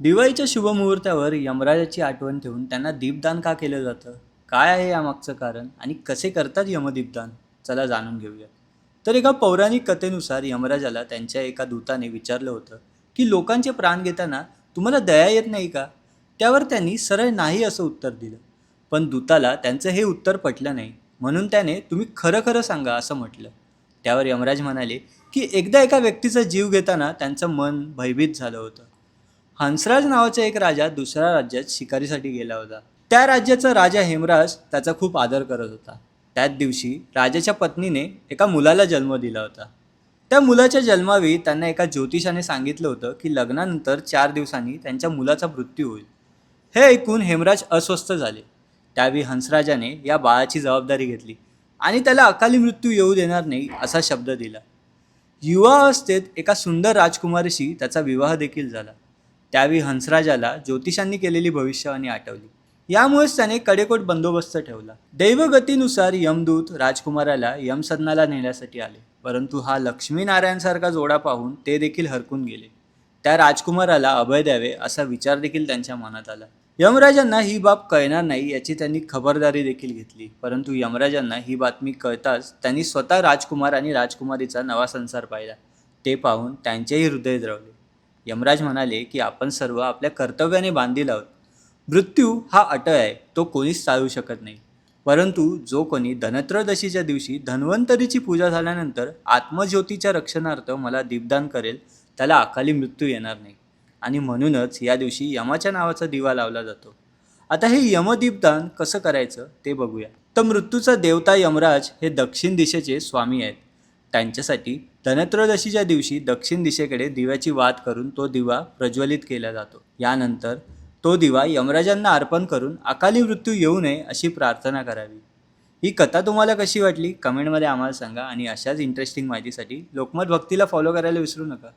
दिवाळीच्या शुभमुहूर्तावर यमराजाची आठवण ठेवून त्यांना दीपदान का केलं जातं? काय आहे यामागचं कारण? आणि कसे करतात यमदीपदान? चला जाणून घेऊया तर एका पौराणिक कथेनुसार यमराजाला त्यांच्या एका दूताने विचारलं होतं की लोकांचे प्राण घेताना तुम्हाला दया येत नाही का? त्यावर त्यांनी सरळ नाही असं उत्तर दिलं. पण दूताला त्यांचं हे उत्तर पटलं नाही. म्हणून त्याने तुम्ही खरं खरं सांगा असं म्हटलं. त्यावर यमराज म्हणाले की एकदा एका व्यक्तीचा जीव घेताना त्यांचं मन भयभीत झालं होतं. हंसराज नावाचा एक राजा दुसऱ्या राज्यात शिकारीसाठी गेला होता. त्या राज्याचा राजा हेमराज त्याचा खूप आदर करत होता. त्याच दिवशी राजाच्या पत्नीने एका मुलाला जन्म दिला होता. त्या मुलाच्या जन्मावेळी त्यांना एका ज्योतिषाने सांगितलं होतं की लग्नानंतर चार दिवसांनी त्यांच्या मुलाचा मृत्यू होईल. हे ऐकून हेमराज अस्वस्थ झाले. त्यावेळी हंसराजाने या बाळाची जबाबदारी घेतली आणि त्याला अकाली मृत्यू येऊ देणार नाही असा शब्द दिला. युवा अवस्थेत एका सुंदर राजकुमारीशी त्याचा विवाह देखील झाला. त्यावेळी हंसराजाला ज्योतिषांनी केलेली भविष्यवाणी आठवली. यामुळेच त्याने कडेकोट बंदोबस्त ठेवला. दैवगतीनुसार यमदूत राजकुमाराला यमसदनाला नेण्यासाठी आले. परंतु हा लक्ष्मीनारायणसारखा जोडा पाहून ते देखील हरकून गेले. त्या राजकुमाराला अभय द्यावे असा विचार देखील त्यांच्या मनात आला. यमराजांना ही बाब कळणार नाही याची त्यांनी खबरदारी देखील घेतली. परंतु यमराजांना ही बातमी कळताच त्यांनी स्वतः राजकुमार आणि राजकुमारीचा नवा संसार पाहिला. ते पाहून त्यांचेही हृदय द्रवले. यमराज म्हणाले की आपण सर्व आपल्या कर्तव्याने बांधील आहोत. मृत्यू हा अटळ आहे तो कोणीच चालू शकत नाही. परंतु जो कोणी धनत्रयोदशीच्या दिवशी धन्वंतरीची पूजा झाल्यानंतर आत्मज्योतीच्या रक्षणार्थ मला दीपदान करेल त्याला अकाली मृत्यू येणार नाही. आणि म्हणूनच या दिवशी यमाच्या नावाचा दिवा लावला जातो. आता हे यमदीपदान कसं करायचं ते बघूया. तर मृत्यूचा देवता यमराज हे दक्षिण दिशेचे स्वामी आहेत. त्यांच्यासाठी धनत्रयोदशीच्या दिवशी दक्षिण दिशेकडे दिव्याची वात करून तो दिवा प्रज्वलित केला जातो. यानंतर तो दिवा यमराजांना अर्पण करून अकाली मृत्यू येऊ नये अशी प्रार्थना करावी. ही कथा तुम्हाला कशी वाटली? कमेंटमध्ये आम्हाला सांगा आणि अशाच इंटरेस्टिंग माहितीसाठी लोकमत भक्तीला फॉलो करायला विसरू नका.